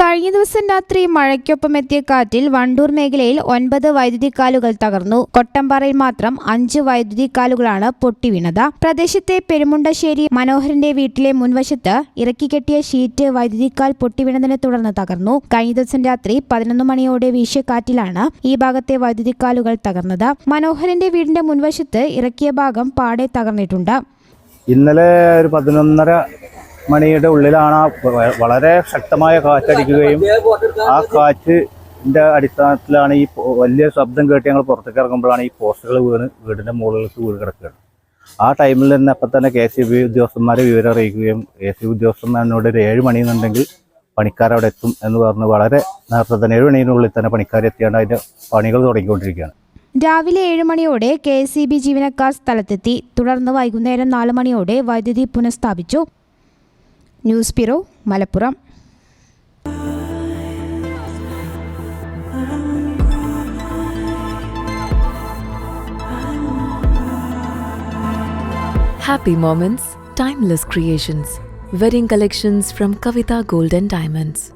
കഴിഞ്ഞ ദിവസം രാത്രി മഴയ്ക്കൊപ്പം എത്തിയ കാറ്റിൽ വണ്ടൂർ മേഖലയിൽ ഒൻപത് വൈദ്യുതി കാലുകൾ തകർന്നു. കൊട്ടമ്പാറയിൽ മാത്രം അഞ്ച് വൈദ്യുതി കാലുകളാണ് പൊട്ടിവീണത് പ്രദേശത്തെ പെരുമുണ്ടശ്ശേരി മനോഹരന്റെ വീട്ടിലെ മുൻവശത്ത് ഇറക്കിക്കെട്ടിയ ഷീറ്റ് വൈദ്യുതി കാൽ പൊട്ടിവീണതിനെ തുടർന്ന് തകർന്നു. കഴിഞ്ഞ ദിവസം രാത്രി പതിനൊന്ന് മണിയോടെ വീശിയ കാറ്റിലാണ് ഈ ഭാഗത്തെ വൈദ്യുതി കാലുകൾ തകർന്നത്. മനോഹരന്റെ വീടിന്റെ മുൻവശത്ത് ഇറക്കിയ ഭാഗം പാടെ തകർന്നിട്ടുണ്ട്. ഇന്നലെ ഒരു പതിനൊന്നര മണിയുടെ ഉള്ളിലാണ് ആ വളരെ ശക്തമായ കാറ്റടിക്കുകയും ആ കാറ്റിന്റെ അടിസ്ഥാനത്തിലാണ് ഈ വലിയ ശബ്ദം കേട്ട് ഞങ്ങൾ പുറത്തേക്ക് ഇറങ്ങുമ്പോഴാണ് ഈ പോസ്റ്ററുകൾ വീണ് വീടിന്റെ മുകളിലേക്ക് വീട് കിടക്കുകയാണ്. ആ ടൈമിൽ തന്നെ അപ്പം തന്നെ കെ സി ബി ഉദ്യോഗസ്ഥന്മാരെ വിവരം അറിയിക്കുകയും കെ സി ബി ഉദ്യോഗസ്ഥന്മാരോട് ഒരു ഏഴ് മണിയെന്നുണ്ടെങ്കിൽ പണിക്കാർ അവിടെ എത്തും എന്ന് പറഞ്ഞ് വളരെ നേരത്തെ തന്നെ ഏഴ് മണിനുള്ളിൽ തന്നെ പണിക്കാർ എത്തിയാണ്ട് അതിന്റെ പണികൾ തുടങ്ങിക്കൊണ്ടിരിക്കുകയാണ്. രാവിലെ ഏഴ് മണിയോടെ കെ എസ് സി ബി ജീവനക്കാർ സ്ഥലത്തെത്തി. തുടർന്ന് വൈകുന്നേരം നാല് മണിയോടെ വൈദ്യുതി പുനഃസ്ഥാപിച്ചു. News bureau Malappuram Happy Moments, Timeless Creations. Wedding collections from Kavita Gold and Diamonds.